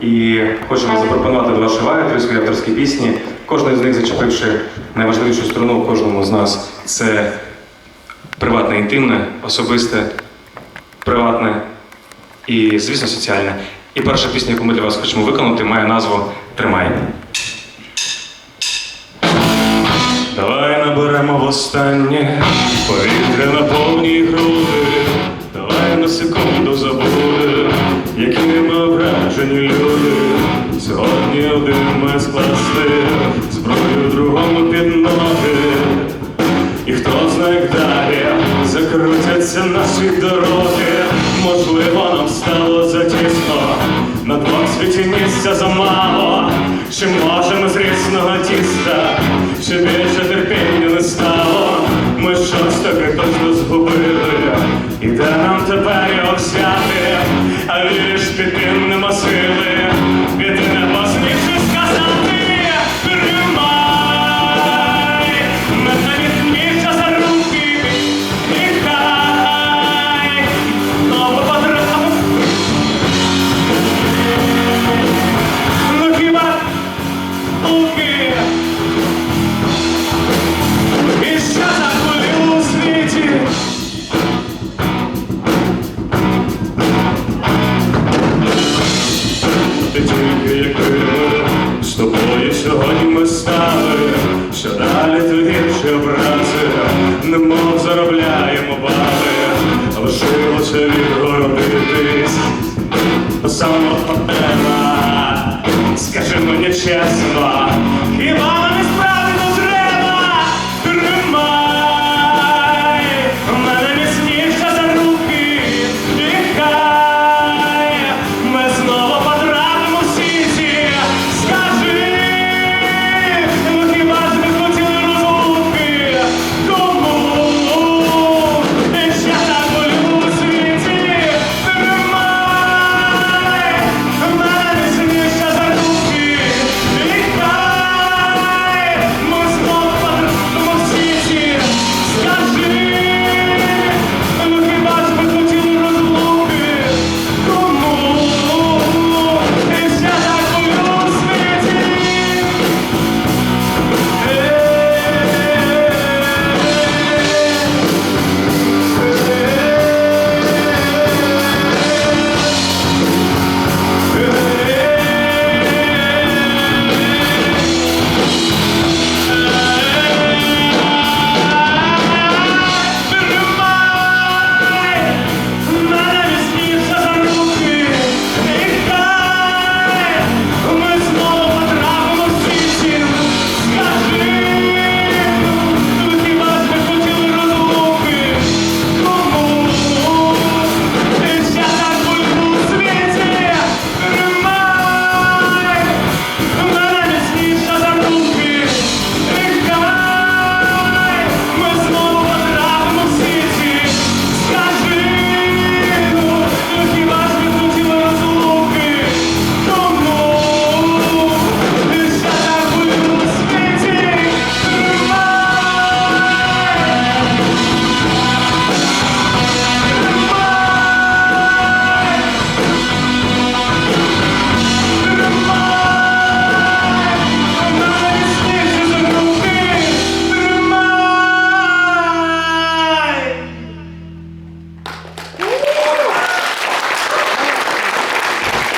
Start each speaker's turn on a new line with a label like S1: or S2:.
S1: І хочемо запропонувати до вашої уваги три свої авторські пісні. Кожна з них зачепивши найважливішу сторону кожному з нас. Це приватне, інтимне, особисте, приватне і, звісно, соціальне. І перша пісня, яку ми для вас хочемо виконати, має назву Тримай. Давай наберемо востаннє повітря на повні груди. Давай на секунду забудем, які ми ображені люди. Сьогодні один ми скласти зброю другому під ноги. І хто знає, як далі закрутяться наші дороги. Можливо, нам стало затісно, на двох світі місця замало. Чи можемо з різного тіста, чи більше терпіння згубили, і де нам тепер його взяти? А віриш, Ти тільки як якими з тобою сьогодні ми стали, що далі то гірше образи, немов заробляємо бали, лишилося відгородитись до самого тебе. Скажи мені чесно, хіба